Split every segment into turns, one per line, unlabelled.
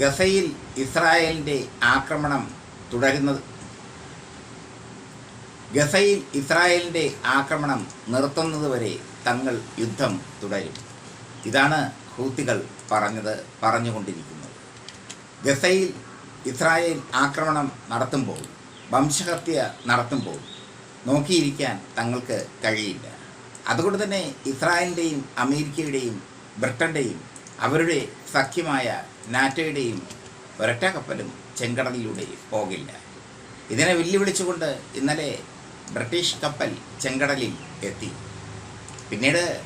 ഗസയിൽ ഇസ്രായേലിന്റെ ആക്രമണം തുടരുന്നത്. ഗസയിൽ ഇസ്രായേലിന്റെ ആക്രമണം നിർത്തുന്നതുവരെ തങ്ങൾ യുദ്ധം തുടരും. ഇതാണ് ഹൂത്തികൾ പറഞ്ഞത് പറഞ്ഞുകൊണ്ടിരിക്കുന്നത്. ഗസയിൽ ഇസ്രായേൽ ആക്രമണം നടത്തുമ്പോൾ വംശഹത്യ നടത്തുമ്പോൾ നോക്കിയിരിക്കാൻ തങ്ങൾക്ക് കഴിയില്ല. അതുകൊണ്ട് തന്നെ ഇസ്രായേലിന്റെയും അമേരിക്കയുടെയും ബ്രിട്ടന്റെയും അവരുടെ സഖ്യമായ നാറ്റോയുടെയും ഒരൊറ്റ കപ്പലും ചെങ്കടലിലൂടെ പോകില്ല. ഇതിനെ വെല്ലുവിളിച്ചുകൊണ്ട് ഇന്നലെ ബ്രിട്ടീഷ് കപ്പൽ ചെങ്കടലിൽ എത്തി. പിന്നീട്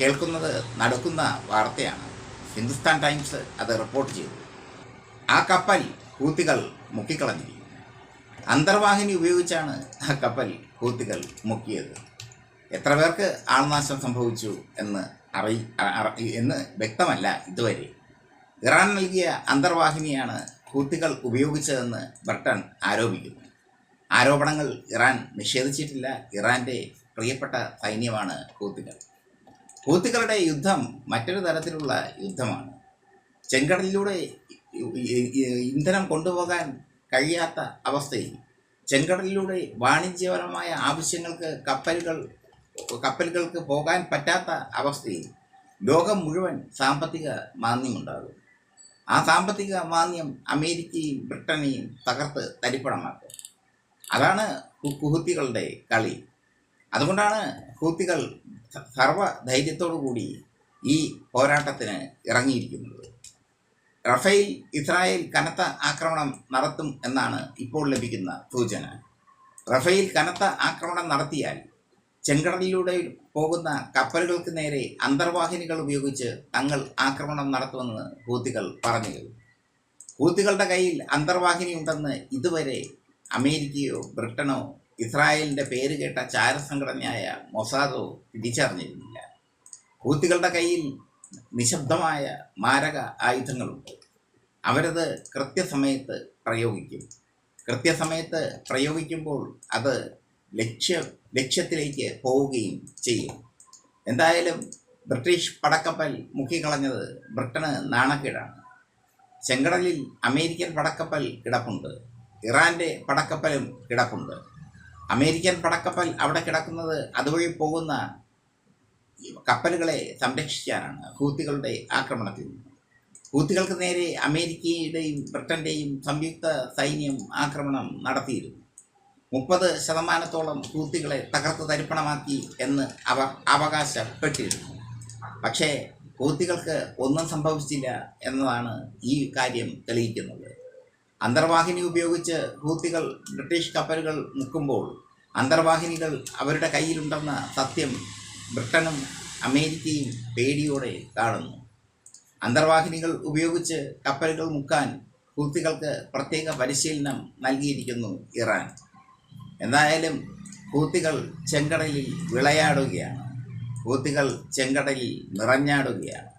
കേൾക്കുന്നത് നടക്കുന്ന വാർത്തയാണ്. ഹിന്ദുസ്ഥാൻ ടൈംസ് അത് റിപ്പോർട്ട് ചെയ്തു. ആ കപ്പൽ ഹൂത്തികൾ മുക്കിക്കളഞ്ഞിരിക്കുന്നു. അന്തർവാഹിനി ഉപയോഗിച്ചാണ് ആ കപ്പൽ ഹൂത്തികൾ മുക്കിയത്. എത്ര പേർക്ക് ആൾനാശം സംഭവിച്ചു എന്ന് അറി എന്ന് വ്യക്തമല്ല ഇതുവരെ. ഇറാൻ നൽകിയ അന്തർവാഹിനിയാണ് ഹൂത്തികൾ ഉപയോഗിച്ചതെന്ന് ബ്രിട്ടൻ ആരോപിക്കുന്നു. ആരോപണങ്ങൾ ഇറാൻ നിഷേധിച്ചിട്ടില്ല. ഇറാന്റെ പ്രിയപ്പെട്ട സൈന്യമാണ് ഹൂത്തികൾ ഹൂത്തികളുടെ യുദ്ധം മറ്റൊരു തരത്തിലുള്ള യുദ്ധമാണ്. ചെങ്കടലിലൂടെ ഇന്ധനം കൊണ്ടുപോകാൻ കഴിയാത്ത അവസ്ഥയിൽ ചെങ്കടലിലൂടെ വാണിജ്യപരമായ ആവശ്യങ്ങൾക്ക് കപ്പലുകൾ കപ്പലുകൾക്ക് പോകാൻ പറ്റാത്ത അവസ്ഥയിൽ ലോകം മുഴുവൻ സാമ്പത്തിക മാന്ദ്യമുണ്ടാകും ആ സാമ്പത്തിക മാന്ദ്യം അമേരിക്കയും ബ്രിട്ടനെയും തകർത്ത് തരിപ്പണമാക്കും അതാണ് കുഹുത്തികളുടെ കളി. അതുകൊണ്ടാണ് ഹൂത്തികൾ സർവ കൂടി ഈ പോരാട്ടത്തിന് ഇറങ്ങിയിരിക്കുന്നത്. റഫേൽ ഇസ്രായേൽ കനത്ത ആക്രമണം നടത്തും എന്നാണ് ഇപ്പോൾ ലഭിക്കുന്ന സൂചന. റഫേൽ കനത്ത ആക്രമണം നടത്തിയാൽ ചെങ്കടലിലൂടെ പോകുന്ന കപ്പലുകൾക്ക് നേരെ അന്തർവാഹിനികൾ ഉപയോഗിച്ച് തങ്ങൾ ആക്രമണം നടത്തുമെന്ന് ഹൂത്തികൾ പറഞ്ഞു. ഹൂത്തികളുടെ കയ്യിൽ അന്തർവാഹിനി ഉണ്ടെന്ന് ഇതുവരെ അമേരിക്കയോ ബ്രിട്ടനോ ഇസ്രായേലിന്റെ പേര് കേട്ട ചാരസംഘടനയായ മൊസാദോ തിരിച്ചറിഞ്ഞിരുന്നില്ല. ഹൂത്തികളുടെ കയ്യിൽ നിശബ്ദമായ മാരക ആയുധങ്ങളുണ്ട്. അവരത് കൃത്യസമയത്ത് പ്രയോഗിക്കും. കൃത്യസമയത്ത് പ്രയോഗിക്കുമ്പോൾ അത് ലക്ഷ്യ ലക്ഷ്യത്തിലേക്ക് പോവുകയും ചെയ്യും. എന്തായാലും ബ്രിട്ടീഷ് പടക്കപ്പൽ മുക്കിക്കളഞ്ഞത് ബ്രിട്ടന് നാണക്കേടാണ്. ചെങ്കടലിൽ അമേരിക്കൻ പടക്കപ്പൽ കിടപ്പുണ്ട്. ഇറാന്റെ പടക്കപ്പലും കിടപ്പുണ്ട്. അമേരിക്കൻ പടക്കപ്പൽ അവിടെ കിടക്കുന്നത് അതുവഴി പോകുന്ന കപ്പലുകളെ സംരക്ഷിക്കാനാണ് ഹൂത്തികളുടെ ആക്രമണത്തിൽ. നിന്ന് ഹൂത്തികൾക്ക് നേരെ അമേരിക്കയുടെയും ബ്രിട്ടന്റെയും സംയുക്ത സൈന്യം ആക്രമണം നടത്തിയിരുന്നു. മുപ്പത് ശതമാനത്തോളം ഹൂത്തികളെ തകർത്ത് തരിപ്പണമാക്കി എന്ന് അവർ അവകാശപ്പെട്ടിരുന്നു. പക്ഷേ ഹൂത്തികൾക്ക് ഒന്നും സംഭവിച്ചില്ല എന്നതാണ് ഈ കാര്യം തെളിയിക്കുന്നത്. അന്തർവാഹിനി ഉപയോഗിച്ച് ഹൂത്തികൾ ബ്രിട്ടീഷ് കപ്പലുകൾ മുക്കുമ്പോൾ അന്തർവാഹിനികൾ അവരുടെ കയ്യിലുണ്ടെന്ന സത്യം ബ്രിട്ടനും അമേരിക്കയും പേടിയോടെ കാണുന്നു. അന്തർവാഹിനികൾ ഉപയോഗിച്ച് കപ്പലുകൾ മുക്കാൻ ഹൂത്തികൾക്ക് പ്രത്യേക പരിശീലനം നൽകിയിരിക്കുന്നു ഇറാൻ. എന്തായാലും കൂത്തികൾ ചെങ്കടലിൽ വിളയാടുകയാണ്. കൂത്തികൾ ചെങ്കടലിൽ നിറഞ്ഞാടുകയാണ്.